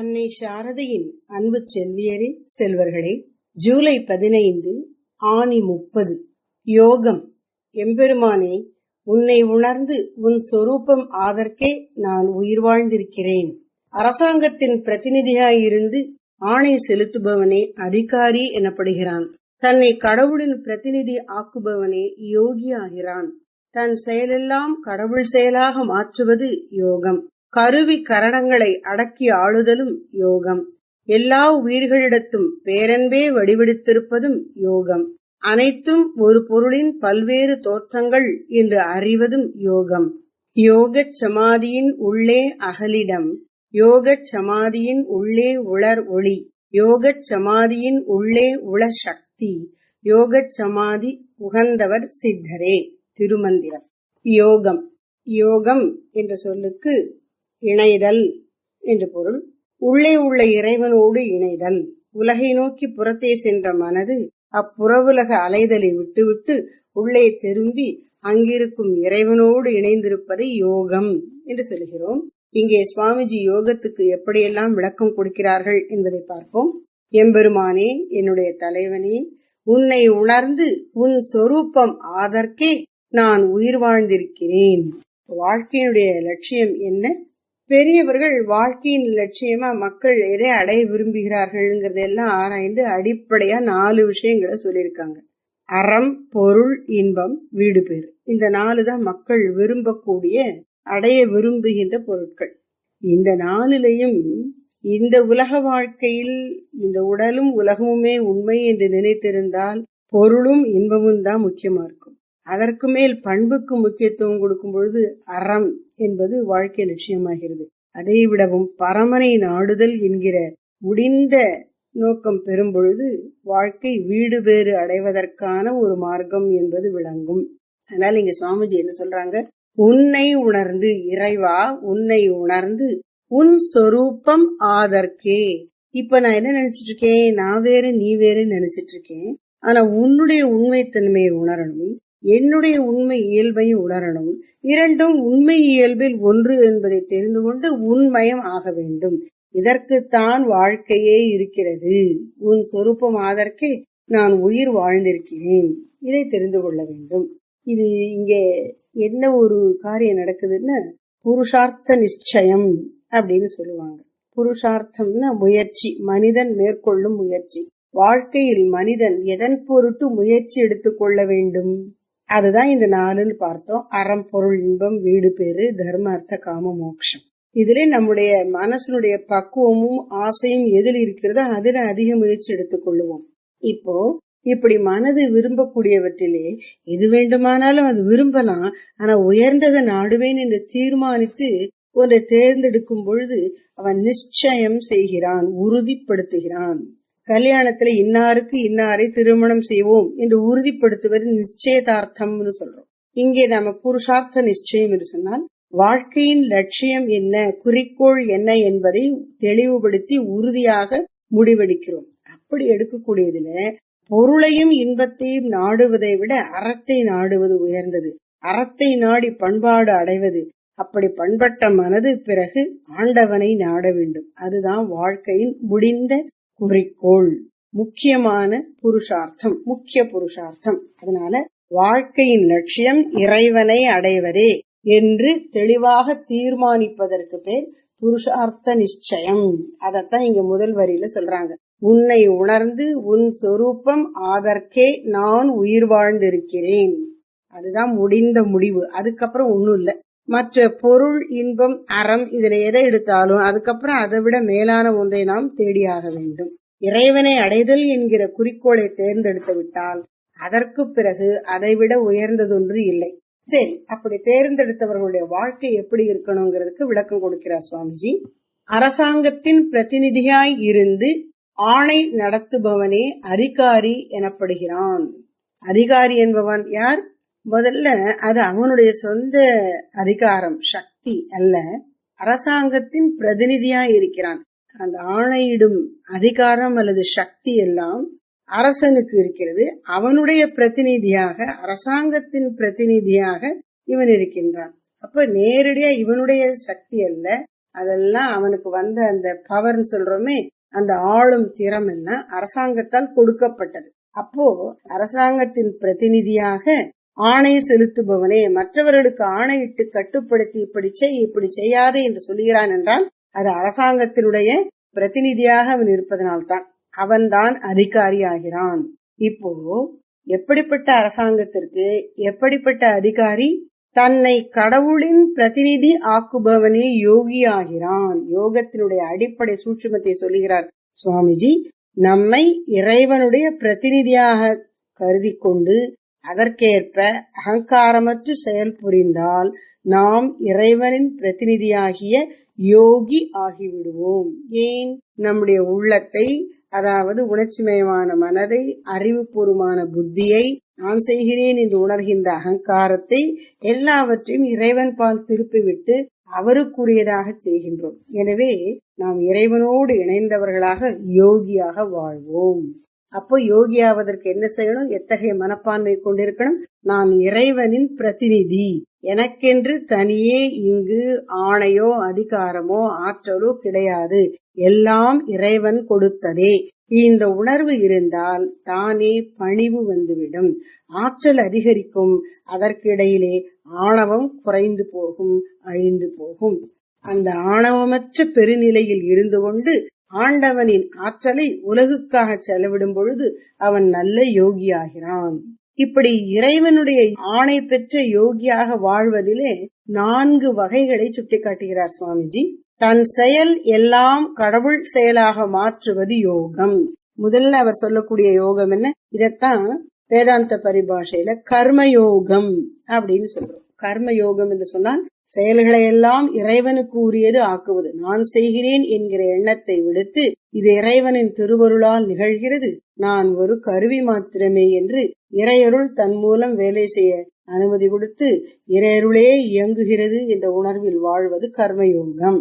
அன்னை சாரதையின் அன்பு செல்வியரே செல்வர்களே ஜூலை பதினைந்து ஆணி முப்பது யோகம். எம்பெருமானே உன்னை உணர்ந்து உன் சொரூபம் ஆதற்கே நான் உயிர் வாழ்ந்திருக்கிறேன். அரசாங்கத்தின் பிரதிநிதியாயிருந்து ஆணை செலுத்துபவனே அதிகாரி எனப்படுகிறான். தன்னை கடவுளின் பிரதிநிதி ஆக்குபவனே யோகி ஆகிறான் தன் செயலெல்லாம் கடவுள் செயலாக மாற்றுவது யோகம். கருவி கரணங்களை அடக்கி ஆளுதலும் யோகம். எல்லா உயிர்களிடத்தும் பேரன்பே வடிவெடுத்திருப்பதும் யோகம். அனைத்தும் ஒரு பொருளின் பல்வேறு தோற்றங்கள் என்று அறிவதும் யோகம். யோகச் சமாதியின் உள்ளே அகலிடம். யோகச் சமாதியின் உள்ளே உளர் ஒளி. யோகச் சமாதியின் உள்ளே உள சக்தி. யோகச் சமாதி உகந்தவர் சித்தரே. திருமந்திரம். யோகம். யோகம் என்ற சொல்லுக்கு இணைதல் என்று பொருள். உள்ளே உள்ள இறைவனோடு இணைதல். உலகை நோக்கி புறத்தே சென்ற மனது அப்புறவுலக அலைதலை விட்டுவிட்டு உள்ளே திரும்பி அங்கிருக்கும் இறைவனோடு இணைந்திருப்பதை யோகம் என்று சொல்கிறோம். இங்கே சுவாமிஜி யோகத்துக்கு எப்படியெல்லாம் விளக்கம் கொடுக்கிறார்கள் என்பதை பார்ப்போம். எம்பெருமானே என்னுடைய தலைவனே உன்னை உணர்ந்து உன் சொரூபம் ஆதற்கே நான் உயிர் வாழ்ந்திருக்கிறேன். வாழ்க்கையினுடைய லட்சியம் என்ன? பெரியவர்கள் வாழ்க்கையின் லட்சியமா மக்கள் எதை அடைய விரும்புகிறார்கள்ங்கிறதெல்லாம் ஆராய்ந்து அடிப்படையா நாலு விஷயங்களை சொல்லியிருக்காங்க. அறம் பொருள் இன்பம் வீடு பேர் இந்த நாலு தான் மக்கள் விரும்பக்கூடிய அடைய விரும்புகின்ற பொருட்கள். இந்த நாளிலையும் இந்த உலக வாழ்க்கையில் இந்த உடலும் உலகமுமே உண்மை என்று நினைத்திருந்தால் பொருளும் இன்பமும் தான் முக்கியமா இருக்கும் அதற்கு மேல் பண்புக்கு முக்கியத்துவம் கொடுக்கும் பொழுது அறம் என்பது வாழ்க்கை லட்சியமாகிறது. அதை விடவும் பரமனை நாடுதல் என்கிற முடிந்த நோக்கம் பெறும் பொழுது வாழ்க்கை வீடு பேறு அடைவதற்கான ஒரு மார்க்கம் என்பது விளங்கும். அதனால இங்க சுவாமிஜி என்ன சொல்றாங்க? உன்னை உணர்ந்து இறைவா உன்னை உணர்ந்து உன் சொரூபம் ஆதற்கே. இப்ப நான் என்ன நினைச்சிட்டு இருக்கேன் நான் வேறு நீ வேறு நினைச்சிட்டு இருக்கேன் ஆனா உன்னுடைய உண்மைத்தன்மையை உணரணும். என்னுடைய உண்மை இயல்பையும் உணரணும். இரண்டும் உண்மை இயல்பில் ஒன்று என்பதை தெரிந்து கொண்டு உண்மயம் ஆக வேண்டும். இதற்குத்தான் வாழ்க்கையே இருக்கிறது. உன் சொரூபம் ஆதற்கே நான் உயிர் வாழ்ந்திருக்கிறேன். இதை தெரிந்து கொள்ள வேண்டும். இது இங்கே என்ன ஒரு காரியம் நடக்குதுன்னு புருஷார்த்த நிச்சயம் அப்படின்னு சொல்லுவாங்க. புருஷார்த்தம்னா முயற்சி மனிதன் மேற்கொள்ளும் முயற்சி. வாழ்க்கையில் மனிதன் எதன் பொருட்டு முயற்சி எடுத்துக்கொள்ள வேண்டும்? அதுதான் இந்த நாலுன்னு பார்த்தோம். அறம் பொருள் இன்பம் வீடு பேரு தர்ம அர்த்த காம மோட்சம் இதுல நம்முடைய மனசனுடைய பக்குவமும் ஆசையும் எதில் இருக்கிறதோ அதுல அதிக முயற்சி எடுத்துக்கொள்ளுவோம் இப்போ இப்படி மனது விரும்பக்கூடியவற்றிலே எது வேண்டுமானாலும் அது விரும்பலாம். ஆனா உயர்ந்ததை நாடுவேன் என்று தீர்மானித்து ஒன்றை தேர்ந்தெடுக்கும் பொழுது அவன் நிச்சயம் செய்கிறான் உறுதிப்படுத்துகிறான். கல்யாணத்துல இன்னாருக்கு இன்னாரை திருமணம் செய்வோம் என்று உறுதிப்படுத்துவது நிச்சயதார்த்தம்னு சொல்றோம். இங்கே நாம புருஷார்த்த நிச்சயம் என்று சொன்னால் வாழ்க்கையின் லட்சியம் என்ன குறிக்கோள் என்ன என்பதை தெளிவுபடுத்தி உறுதியாக முடிவெடுக்கிறோம். அப்படி எடுக்கக்கூடியதுல பொருளையும் இன்பத்தையும் நாடுவதை விட அறத்தை நாடுவது உயர்ந்தது. அறத்தை நாடி பண்பாடு அடைவது. அப்படி பண்பட்ட மனது பிறகு ஆண்டவனை நாட வேண்டும். அதுதான் வாழ்க்கையின் முடிந்த குறிக்கோள் முக்கியமான புருஷார்த்தம் முக்கிய புருஷார்த்தம். அதனால வாழ்க்கையின் லட்சியம் இறைவனை அடைவதே என்று தெளிவாக தீர்மானிப்பதற்கு பேர் புருஷார்த்த நிச்சயம். அதத்தான் இங்க முதல் வரியில சொல்றாங்க. உன்னை உணர்ந்து உன் சொரூபம் ஆதற்கே நான் உயிர் வாழ்ந்திருக்கிறேன். அதுதான் முடிந்த முடிவு. அதுக்கப்புறம் ஒண்ணும் இல்ல. மற்ற பொருள் இன்பம் அறம் இதுல எதை எடுத்தாலும் அதுக்கப்புறம் அதை விட மேலான ஒன்றை நாம் தேடியாக வேண்டும். இறைவனை அடைதல் என்கிற குறிக்கோளை தேர்ந்தெடுத்து விட்டால் அதற்கு பிறகு அதைவிட உயர்ந்ததொன்று இல்லை. சரி அப்படி தேர்ந்தெடுத்தவர்களுடைய வாழ்க்கை எப்படி இருக்கணுங்கிறதுக்கு விளக்கம் கொடுக்கிறார் சுவாமிஜி. அரசாங்கத்தின் பிரதிநிதியாய் இருந்து ஆணை நடத்துபவனே அதிகாரி எனப்படுகிறான். அதிகாரி என்பவன் யார்? முதல்ல அது அவனுடைய சொந்த அதிகாரம் சக்தி அல்ல. அரசாங்கத்தின் பிரதிநிதியா இருக்கிறான். அந்த ஆணையிடும் அதிகாரம் அல்லது சக்தி எல்லாம் அரசனுக்கு இருக்கிறது. அவனுடைய பிரதிநிதியாக அரசாங்கத்தின் பிரதிநிதியாக இவன் இருக்கின்றான். அப்ப நேரடியா இவனுடைய சக்தி அல்ல. அதெல்லாம் அவனுக்கு வந்த அந்த பவர்னு சொல்றோமே அந்த ஆளும் திறம் எல்லாம் அரசாங்கத்தால் கொடுக்கப்பட்டது. அப்போ அரசாங்கத்தின் பிரதிநிதியாக ஆணை செலுத்துபவனே மற்றவர்களுக்கு ஆணையிட்டு கட்டுப்படுத்தி இப்படி செய் இப்படி செய்யாதே என்று சொல்லுகிறான் என்றால் அது அரசாங்கத்தினுடைய பிரதிநிதியாக அவன் இருப்பதனால்தான் அவன்தான் அதிகாரி ஆகிறான் இப்போ எப்படிப்பட்ட அரசாங்கத்திற்கு எப்படிப்பட்ட அதிகாரி தன்னை கடவுளின் பிரதிநிதி ஆக்குபவனே யோகி ஆகிறான் யோகத்தினுடைய அடிப்படை சூட்சுமத்தை சொல்லுகிறார் சுவாமிஜி. நம்மை இறைவனுடைய பிரதிநிதியாக கருதி கொண்டு அதற்கேற்ப அகங்காரமற்று செயல் புரிந்தால் நாம் இறைவனின் பிரதிநிதியாகிய யோகி ஆகிவிடுவோம். ஏன்? நம்முடைய உள்ளத்தை அதாவது உணர்ச்சிமயமான மனதை அறிவுபூர்வமான புத்தியை நான் செய்கிறேன் என்று உணர்கின்ற அகங்காரத்தை எல்லாவற்றையும் இறைவன் பால் திருப்பிவிட்டு அவருக்குரியதாக செய்கின்றோம். எனவே நாம் இறைவனோடு இணைந்தவர்களாக யோகியாக வாழ்வோம். அப்போ யோகியாவதற்கு என்ன செய்யணும்? எத்தகைய மனப்பான்மை கொண்டிருக்கணும்? நான் இறைவனின் பிரதிநிதி. எனக்கென்று தனியே இங்கு ஆணையோ அதிகாரமோ ஆற்றலோ கிடையாது. எல்லாம் இறைவன் கொடுத்ததே. இந்த உணர்வு இருந்தால் தானே பணிவு வந்துவிடும். ஆற்றல் அதிகரிக்கும். அதற்கிடையிலே ஆணவம் குறைந்து போகும் அழிந்து போகும். அந்த ஆணவமற்ற பெருநிலையில் இருந்து கொண்டு ஆண்டவனின் ஆற்றலை உலகுக்காக செலவிடும் பொழுது அவன் நல்ல யோகியாகிறான். இப்படி இறைவனுடைய ஆணை பெற்ற யோகியாக வாழ்வதிலே நான்கு வகைகளை சுட்டிக்காட்டுகிறார் சுவாமிஜி. தன் செயல் எல்லாம் கடவுள் செயலாக மாற்றுவது யோகம். முதல்ல அவர் சொல்லக்கூடிய யோகம் என்ன? இதத்தான் வேதாந்த பரிபாஷையில கர்மயோகம் அப்படின்னு சொல்றோம். கர்ம யோகம் என்று சொன்னால் செயல்களை எல்லாம் இறைவனுக்கு உரியது ஆக்குவது. நான் செய்கிறேன் என்கிற எண்ணத்தை விடுத்து இது இறைவனின் திருவருளால் நிகழ்கிறது. நான் ஒரு கருவி மாத்திரமே என்று இறையருள் தன் மூலம் வேலை செய்ய அனுமதி கொடுத்து இறையருளே இயங்குகிறது என்ற உணர்வில் வாழ்வது கர்மயோகம்.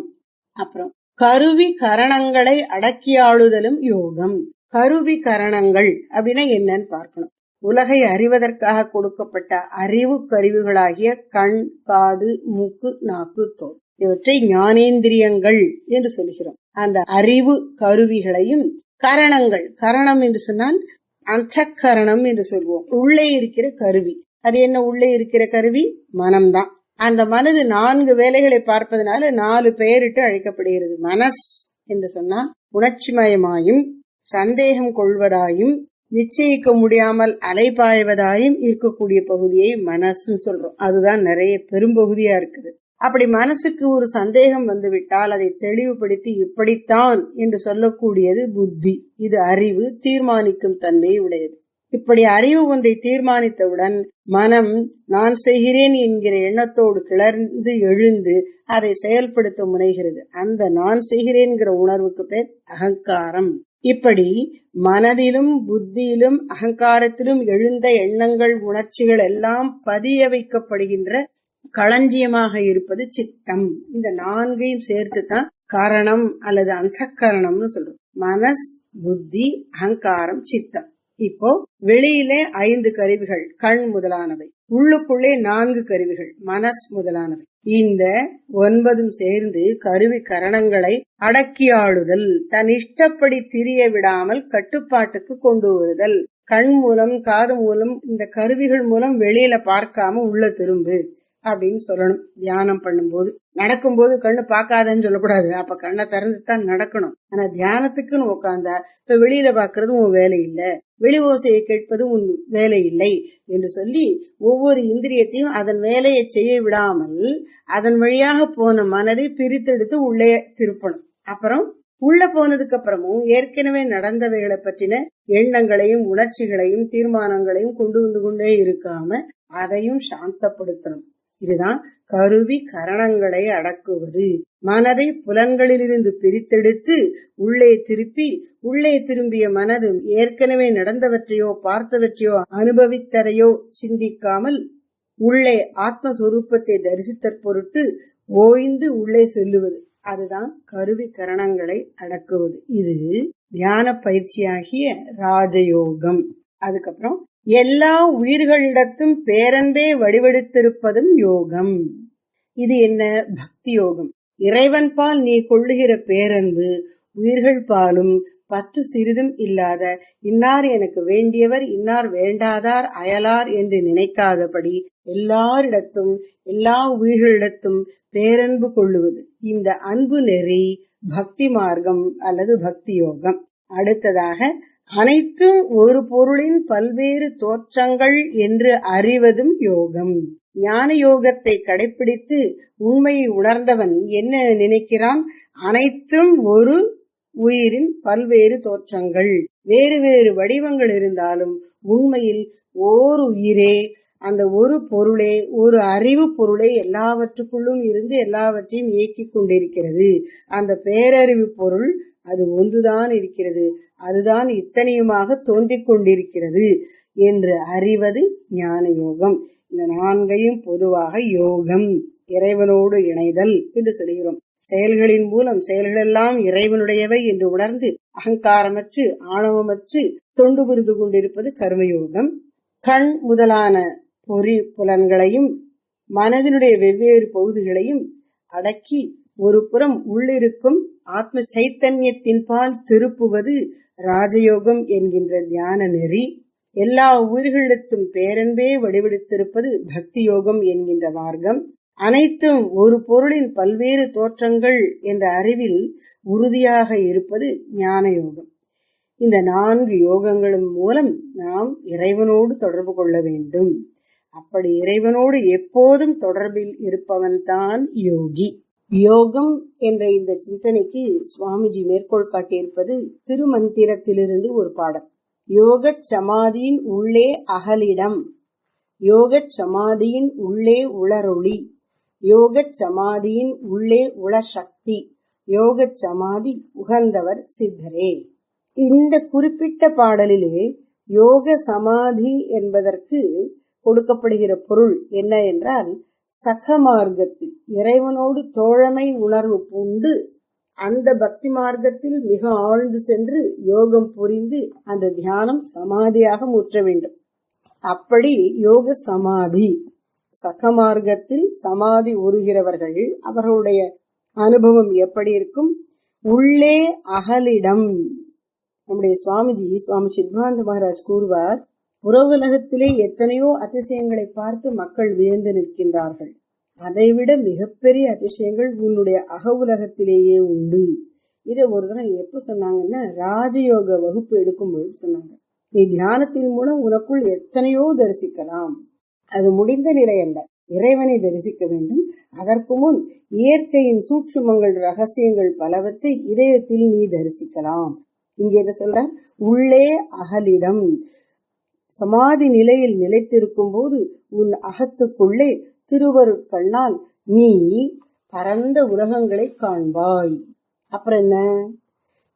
அப்புறம் கருவி கரணங்களை அடக்கியாளுதலும் யோகம். கருவி கரணங்கள் அப்படின்னா என்னன்னு பார்க்கணும். உலகை அறிவதற்காக கொடுக்கப்பட்ட அறிவு கருவிகளாகிய கண் காது மூக்கு நாக்கு தோல். இவற்றை ஞானேந்திரியங்கள் என்று சொல்கிறோம் அந்த அறிவு கருவிகளையும் கரணங்கள் கரணம் என்று சொன்னால் அந்தக்கரணம் என்று சொல்வோம். உள்ளே இருக்கிற கருவி. அது என்ன? உள்ளே இருக்கிற கருவி? மனம்தான். அந்த மனது நான்கு வேலைகளை பார்ப்பதனால நாலு பெயரிட்டு அழைக்கப்படுகிறது. மனஸ் என்று சொன்னால் உணர்ச்சிமயமாயும் சந்தேகம் கொள்வதாயும் நிச்சயிக்க முடியாமல் அலைபாய்வதாயும் இருக்கக்கூடிய பகுதியை மனசுன்னு சொல்றோம். அதுதான் நிறைய பெரும்பகுதியா இருக்குது. அப்படி மனசுக்கு ஒரு சந்தேகம் வந்துவிட்டால் அதை தெளிவுபடுத்தி இப்படித்தான் என்று சொல்லக்கூடியது புத்தி. இது அறிவு தீர்மானிக்கும் தன்மையை உடையது. இப்படி அறிவு ஒன்றை தீர்மானித்தவுடன் மனம் நான் செய்கிறேன் என்கிற எண்ணத்தோடு கிளர்ந்து எழுந்து அதை செயல்படுத்த முனைகிறது. அந்த நான் செய்கிறேன்கிற உணர்வுக்கு பேர் அகங்காரம். இப்படி மனதிலும் புத்தியிலும் அகங்காரத்திலும் எழுந்த எண்ணங்கள் உணர்ச்சிகள் எல்லாம் பதிய வைக்கப்படுகின்ற களஞ்சியமாக இருப்பது சித்தம். இந்த நான்கையும் சேர்த்து தான் காரணம் அல்லது அந்தக்கரணம்னு சொல்றோம். மனஸ் புத்தி அகங்காரம் சித்தம். இப்போ வெளியிலே ஐந்து கருவிகள் கண் முதலானவை. உள்ளுக்குள்ளே நான்கு கருவிகள் மனஸ் முதலானவை. இந்த ஒன்பதும் சேர்ந்து கருவி கரணங்களை அடக்கியாளுதல் தன் இஷ்டப்படி திரிய விடாமல் கட்டுப்பாட்டுக்கு கொண்டு வருதல். கண் மூலம் காது மூலம் இந்த கருவிகள் மூலம் வெளியில பார்க்காம உள்ள திரும்பு. அப்படின்னு சொல்லணும். தியானம் பண்ணும்போது. நடக்கும்போது கண்ணு பார்க்காதன்னு சொல்லக்கூடாது. அப்ப கண்ணை திறந்து தான் நடக்கணும். ஆனா தியானத்துக்குன்னு உட்காந்தா இப்ப வெளியில பாக்குறது உன் வேலை இல்ல வெளி ஓசையை கேட்பது உன் வேலை இல்லை என்று சொல்லி ஒவ்வொரு இந்திரியத்தையும் அதன் வேலையை செய்ய விடாமல் அதன் வழியாக போன மனதை பிரித்தெடுத்து உள்ளே திருப்பணும். அப்புறம் உள்ள போனதுக்கு அப்புறமும் ஏற்கனவே நடந்தவைகளை பற்றின எண்ணங்களையும் உணர்ச்சிகளையும் தீர்மானங்களையும் கொண்டு வந்து கொண்டே இருக்காம அதையும் சாந்தப்படுத்தணும். இதுதான் கருவி கரணங்களை அடக்குவது. மனதை புலன்களிலிருந்து பிரித்தெடுத்து உள்ளே திருப்பி உள்ளே திரும்பிய மனது ஏற்கனவே நடந்தவற்றையோ பார்த்தவற்றையோ அனுபவித்ததையோ சிந்திக்காமல் உள்ளே ஆத்மஸ்வரூபத்தை தரிசித்தற் பொருட்டு ஓய்ந்து உள்ளே செல்லுவது. அதுதான் கருவி கரணங்களை அடக்குவது. இது தியான பயிற்சியாகிய ராஜயோகம். அதுக்கப்புறம் எல்லா உயிர்களிடத்தும் பேரன்பே வடிவெடுத்திருப்பதும் யோகம். இது என்ன? பக்தி யோகம். இறைவன் பால் நீ கொள்ளுகிற பேரன்பு உயிர்கள் பாலும் பற்று சிறிதும் இல்லாத இன்னார் எனக்கு வேண்டியவர் இன்னார் வேண்டாதார் அயலார் என்று நினைக்காதபடி எல்லாரிடத்தும் எல்லா உயிர்களிடத்தும் பேரன்பு கொள்ளுவது இந்த அன்பு நெறி பக்தி மார்க்கம் அல்லது பக்தி யோகம். அடுத்ததாக அனைத்தும் ஒரு பொருளின் பல்வேறு தோற்றங்கள் என்று அறிவதும் யோகம். ஞான யோகத்தை கடைபிடித்து உண்மையை உணர்ந்தவன் என்ன நினைக்கிறான்? அனைத்தும் ஒரு உயிரின் பல்வேறு தோற்றங்கள். வேறு வேறு வடிவங்கள் இருந்தாலும் உண்மையில் ஓர் உயிரே அந்த ஒரு பொருளே ஒரு அறிவு பொருளே எல்லாவற்றுக்குள்ளும் இருந்து எல்லாவற்றையும் இயக்கிக் கொண்டிருக்கிறது. அந்த பேரறிவு பொருள் அது ஒன்றுதான் இருக்கிறது. அதுதான் இத்தனையுமாக தோன்றிக் கொண்டிருக்கிறது என்று அறிவது ஞான யோகம் இந்த நான்கையும் பொதுவாக யோகம் இறைவனோடு இணைதல் என்று சொல்கிறோம். செயல்களின் மூலம் செயல்களெல்லாம் இறைவனுடையவை என்று உணர்ந்து அகங்காரமற்று ஆணவமற்று தொண்டு புரிந்து கொண்டிருப்பது கர்மயோகம். கண் முதலான பொறி புலன்களையும் மனதினுடைய வெவ்வேறு பகுதிகளையும் அடக்கி ஒரு புறம் உள்ளிருக்கும் ஆத்ம சைத்தன்யத்தின் பால் திருப்புவது ராஜயோகம் என்கின்ற தியான நெறி. எல்லா உயிர்களுக்கும் பேரன்பே வடிவெடுத்திருப்பது பக்தி யோகம் என்கின்ற மார்க்கம். அனைத்தும் ஒரு பொருளின் பல்வேறு தோற்றங்கள் என்ற அறிவில் உறுதியாக இருப்பது ஞான யோகம் இந்த நான்கு யோகங்களும் மூலம் நாம் இறைவனோடு தொடர்பு கொள்ள வேண்டும். அப்படி இறைவனோடு எப்போதும் தொடர்பில் இருப்பவன்தான் யோகி. யோகம் என்ற இந்த சிந்தனைக்கு சுவாமிஜி மேற்கோள் காட்டியிருப்பது திருமந்திரத்திலிருந்து ஒரு பாடம். யோக சமாதியின் உள்ளே அகலிடம். யோக சமாதியின் உள்ளே உளரொளி. யோக சமாதியின் உள்ளே உளசக்தி. யோக சமாதி உகந்தவர் சித்தரே. இந்த குறிப்பிட்ட பாடலிலே யோக சமாதி என்பதற்கு கொடுக்கப்படுகிற பொருள் என்ன என்றால் சக மார்க்கத்தில் இறைவனோடு தோழமை உணர்வு பூண்டு அந்த பக்தி மார்க்கத்தில் மிக ஆழ்ந்து சென்று யோகம் புரிந்து அந்த தியானம் சமாதியாக முற்ற வேண்டும். அப்படி யோக சமாதி சகமார்க்கத்தில் சமாதி உருகிறவர்கள் அவர்களுடைய அனுபவம் எப்படி இருக்கும்? உள்ளே அகலிடம். நம்முடைய சுவாமிஜி சுவாமி சித்வாந்த மகாராஜ் கூறுவார் புற உலகத்திலே எத்தனையோ அதிசயங்களை பார்த்து மக்கள் வியந்து நிற்கின்றார்கள். அதைவிட மிகப்பெரிய அதிசயங்கள் உன்னுடைய அக உலகத்திலேயே உண்டு. இதை ஒரு தடவை எப்ப சொன்னாங்கன்னா ராஜயோக வகுப்பு எடுக்கும் பொழுது சொன்னாங்க. நீ தியானத்தின் மூலம் உனக்குள் எத்தனையோ தரிசிக்கலாம். அது முடிந்த நிலை அல்ல. இறைவனை தரிசிக்க வேண்டும். அதற்கு முன் இயற்கையின் சூட்சுமங்கள் ரகசியங்கள் பலவற்றை இதயத்தில் நீ தரிசிக்கலாம். இங்க என்ன சொல்ற உள்ளே அகலிடம். சமாதி நிலையில் நிலைத்திருக்கும் போது உன் அகத்துக்குள்ளே திருவருட்கண்ணால் நீ பரந்த உலகங்களை காண்பாய். அப்புறம் என்ன?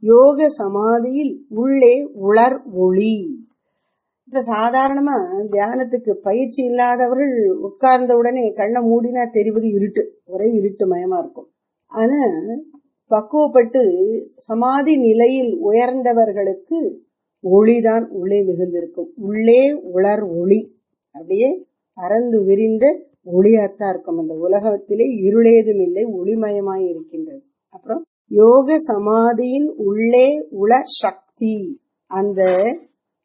யோக சமாதியில் உள்ளே உளர் ஒளி. இப்ப சாதாரணமா தியானத்துக்கு பயிற்சி இல்லாதவர்கள் உட்கார்ந்த உடனே கண்ணை மூடினா தெரிவது இருட்டு. ஒரே இருட்டு மயமா இருக்கும். ஆனா பக்குவப்பட்டு சமாதி நிலையில் உயர்ந்தவர்களுக்கு ஒளிதான் உள்ளே மிகுந்திருக்கும். உள்ளே உளர் ஒளி. அப்படியே பறந்து விரிந்த ஒளியாத்தான் இருக்கும். அந்த உலகத்திலே இருளேதும் இல்லை ஒளிமயமாய் இருக்கின்றது. அப்புறம் யோக சமாதியின் உள்ளே உள சக்தி. அந்த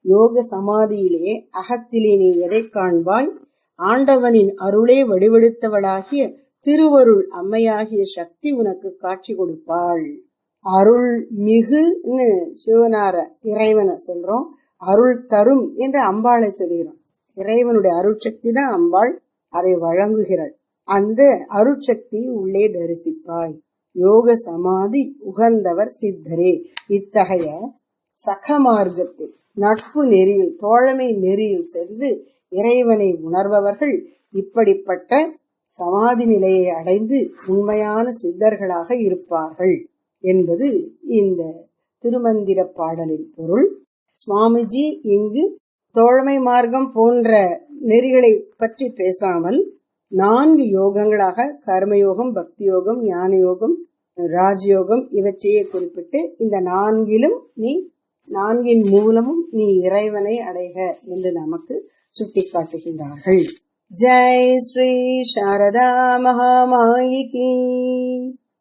யோக சமாதியிலே அகத்திலே நீ எதை காண்பாய்? ஆண்டவனின் அருளே வடிவெடுத்தவளாகிய திருவருள் அம்மையாகிய சக்தி உனக்கு காட்சி கொடுப்பாள். அருள் மிகுன்னு சிவனார இறைவனை சொல்றோம். அருள் தரும் என்று அம்பாளை சொல்கிறோம் இறைவனுடைய அருட்சக்தி தான் அம்பாள் அதை வழங்குகிறாள். அந்த அருட்சக்தி உள்ளே தரிசிப்பாய். யோக சமாதி உகந்தவர் சித்தரே. இத்தகைய சக மார்க்கத்தில் நட்பு நெறியில் தோழமை நெறியில் சென்று இறைவனை உணர்பவர்கள் இப்படிப்பட்ட சமாதி நிலையை அடைந்து உண்மையான சித்தர்களாக இருப்பார்கள். என்பது இந்த திருமந்திர பாடலின் பொருள். சுவாமிஜி இங்கு தோழமை மார்க்கம் போன்ற நெறிகளை பற்றி பேசாமல் நான்கு யோகங்களாக கர்மயோகம் பக்தி யோகம் ஞான யோகம் ராஜயோகம் இவற்றையே குறிப்பிட்டு இந்த நான்கிலும் நீ நான்கின் மூலமும் நீ இறைவனை அடைக என்று நமக்கு சுட்டிக்காட்டுகின்றார்கள். ஜெய் ஸ்ரீ சாரதா மகாமாயிகி